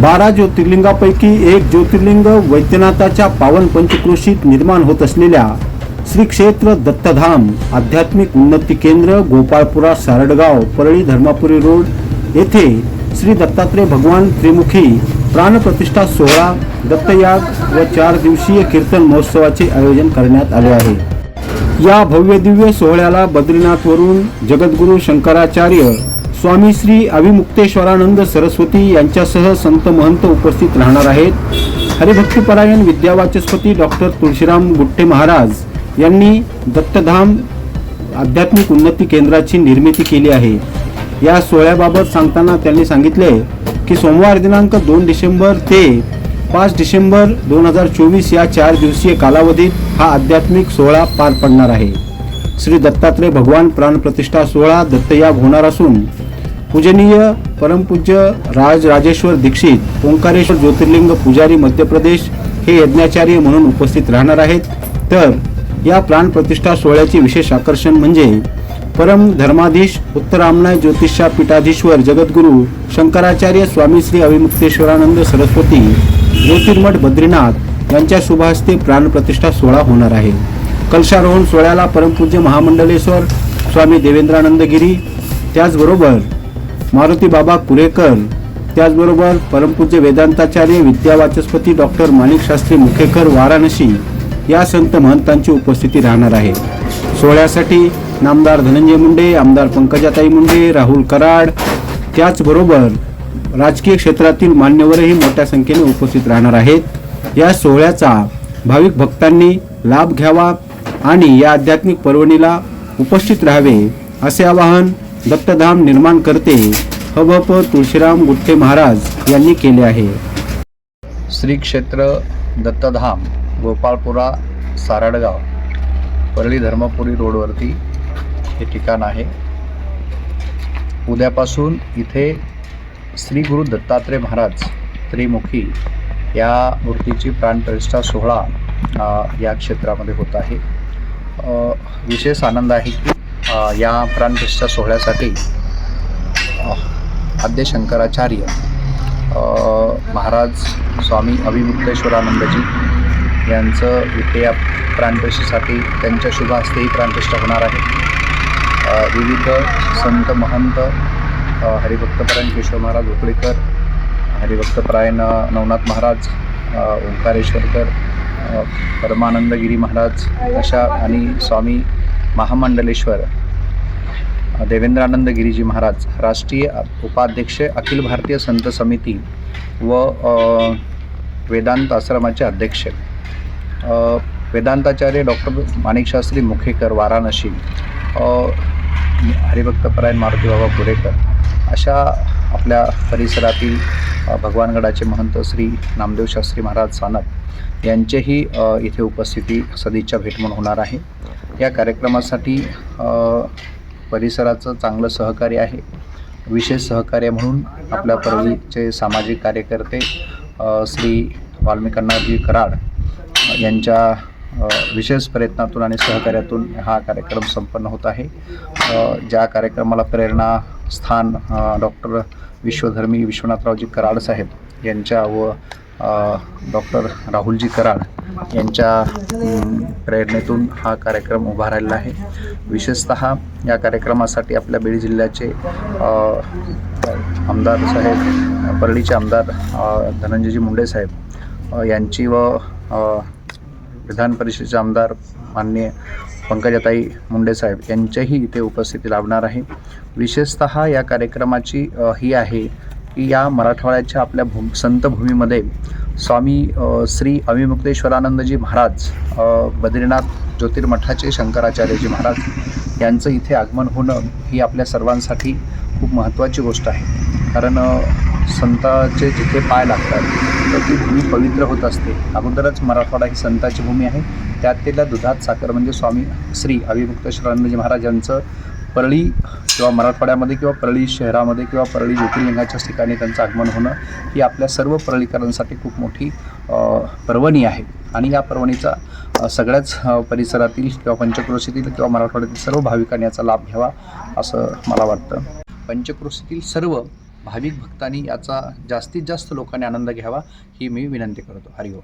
बारा ज्योतिर्लिंगापैकी एक ज्योतिर्लिंग वैद्यनाथाच्या पावन पंचक्रोशीत निर्माण होत असलेल्या श्री क्षेत्र दत्तधाम आध्यात्मिक उन्नती केंद्र गोपाळपुरा सारडगाव परळी धर्मापुरी रोड येथे श्री दत्तात्रय भगवान त्रिमुखी प्राणप्रतिष्ठा सोहळा दत्तयाग व चार दिवसीय कीर्तन महोत्सवाचे आयोजन करण्यात आले आहे. या भव्य दिव्य सोहळ्याला बद्रीनाथवरून जगद्गुरू शंकराचार्य स्वामी श्री अविमुक्तेश्वरानंद सरस्वती यांच्यासह संत महंत उपस्थित राहणार आहेत. हरिभक्तीपरायण विद्यावाचस्पती डॉक्टर तुळशीराम गुट्टे महाराज यांनी दत्तधाम आध्यात्मिक उन्नती केंद्राची निर्मिती केली आहे. या सोहळ्याबाबत सांगताना त्यांनी सांगितले की सोमवार दिनांक दोन डिसेंबर ते पाच डिसेंबर दोन हजार चोवीस या चार दिवसीय कालावधीत हा आध्यात्मिक सोहळा पार पडणार आहे. श्री दत्तात्रय भगवान प्राणप्रतिष्ठा सोहळा दत्तयाग होणार असून पूजनीय परमपूज्य राज राजेश्वर दीक्षित ओंकारेश्वर ज्योतिर्लिंग पुजारी मध्य प्रदेश हे यज्ञाचार्य म्हणून उपस्थित राहणार आहेत. तर या प्राणप्रतिष्ठा सोहळ्याचे विशेष आकर्षण म्हणजे परम धर्माधीश उत्तरामनाय ज्योतिषा पीठाधीश्वर जगद्गुरू शंकराचार्य स्वामी श्री अविमुक्तेश्वरानंद सरस्वती ज्योतिर्मठ बद्रीनाथ यांच्या शुभहस्ते प्राणप्रतिष्ठा सोहळा होणार आहे. कलशारोहण सोहळ्याला परमपूज्य महामंडलेश्वर स्वामी देवेंद्रानंदगिरी. त्याचबरोबर मारुती बाबा कुरेकर त्याचबरोबर परमपूज्य वेदांताचार्य विद्यावाचस्पती डॉक्टर माणिकशास्त्री मुखेकर वाराणसी या संत महंतांची उपस्थिती राहणार आहे. सोहळ्यासाठी नामदार धनंजय मुंडे आमदार पंकजाताई मुंडे राहुल कराड त्याचबरोबर राजकीय क्षेत्रातील मान्यवरही मोठ्या संख्येने उपस्थित राहणार आहेत. या सोहळ्याचा भाविक भक्तांनी लाभ घ्यावा आणि या आध्यात्मिक पर्वणीला उपस्थित राहावे असे आवाहन दत्तधाम निर्माण करते हबप तुळशीराम गुट्टे महाराज यांनी केले आहे. श्री क्षेत्र दत्तधाम गोपाळपुरा सारडगाव परळी धर्मपुरी रोडवरती हे ठिकाण आहे. उद्यापासून इथे श्री गुरु दत्तात्रय महाराज त्रिमुखी या मूर्तीची प्राणप्रतिष्ठा सोहळा या क्षेत्रामध्ये होत आहे. विशेष आनंद आहे की या प्राणप्रतिष्ठा सोहळ्यासाठी आद्य शंकराचार्य महाराज स्वामी अभिमुक्तेश्वरानंदजी यांचं इथे या प्राणप्रतिष्ठेसाठी त्यांच्या शुभ हस्ते ही प्राणप्रतिष्ठा होणार आहे. विविध संत महंत हरिभक्तपरायण केशव महाराज उकळीकर हरिभक्तपरायण नवनाथ महाराज ओंकारेश्वरकर परमानंदगिरी महाराज अशा आणि स्वामी महामंडलेश्वर. देवेंद्रानंद गिरीजी महाराज राष्ट्रीय उपाध्यक्ष अखिल भारतीय संत समिती व वेदांत आश्रमाचे अध्यक्ष. वेदांताचार्य डॉक्टर माणिकशास्त्री मुखेकर वाराणसी. हरिभक्तपरायण मारुती बाबा पुरेकर. अशा आपल्या परिसरातील भगवानगडाचे महंत श्री नामदेव शास्त्री महाराज सानप यांचेही इथे उपस्थिती सदिच्छा भेट म्हणून होणार आहे. या कार्यक्रमासाठी परिसराचं चांगलं सहकार्य आहे. विशेष सहकार्य म्हणून आपल्या परळीचे सामाजिक कार्यकर्ते श्री वाल्मिकांनाजी कराड यांच्या विशेष प्रयत्नातून आणि सहकार्यातून हा कार्यक्रम संपन्न होत आहे. ज्या कार्यक्रमाला प्रेरणा स्थान डॉक्टर विश्वधर्मी विश्वनाथरावजी कराड साहेब यांच्या व डॉक्टर राहुलजी कराड यांच्या प्रेरणेतून हा कार्यक्रम उभा राहिलेला आहे. विशेषत या कार्यक्रमासाठी आपल्या बीड जिल्ह्याचे आमदार साहेब परळीचे आमदार धनंजयजी मुंडे साहेब यांची व विधान परिषदेचे आमदार माननीय पंकजाताई मुंडेसाहेब यांच्याही इथे उपस्थिती लाभणार आहे. विशेषत या कार्यक्रमाची ही आहे की या मराठवाड्याच्या आपल्या भू संतभूमीमध्ये स्वामी श्री अविमुक्तेश्वरानंदजी महाराज बद्रीनाथ ज्योतिर्मठाचे शंकराचार्यजी महाराज यांचं इथे आगमन होणं ही आपल्या सर्वांसाठी खूप महत्त्वाची गोष्ट आहे. कारण संताचे जिथे पाय लागतात संतांची ती भूमी पवित्र होत असते. अगोदरच मराठवाडा ही संताची भूमी आहे. त्यात तिला दुधात साखर म्हणजे स्वामी श्री अविभक्त महाराज महाराजांचं परळी किंवा मराठवाड्यामध्ये किंवा परळी शहरामध्ये किंवा परळी ज्योतिर्लिंगाच्या ठिकाणी त्यांचं आगमन होणं ही आपल्या सर्व परळीकरांसाठी खूप मोठी पर्वणी आहे. आणि या पर्वणीचा सगळ्याच परिसरातील किंवा पंचक्रोशीतील किंवा मराठवाड्यातील सर्व भाविकांनी याचा लाभ घ्यावा असं मला वाटतं. पंचक्रोशीतील सर्व भाविक भक्तांनी याचा जास्तीत जास्त लोकांनी आनंद घ्यावा ही मी विनंती करतो. हरिओम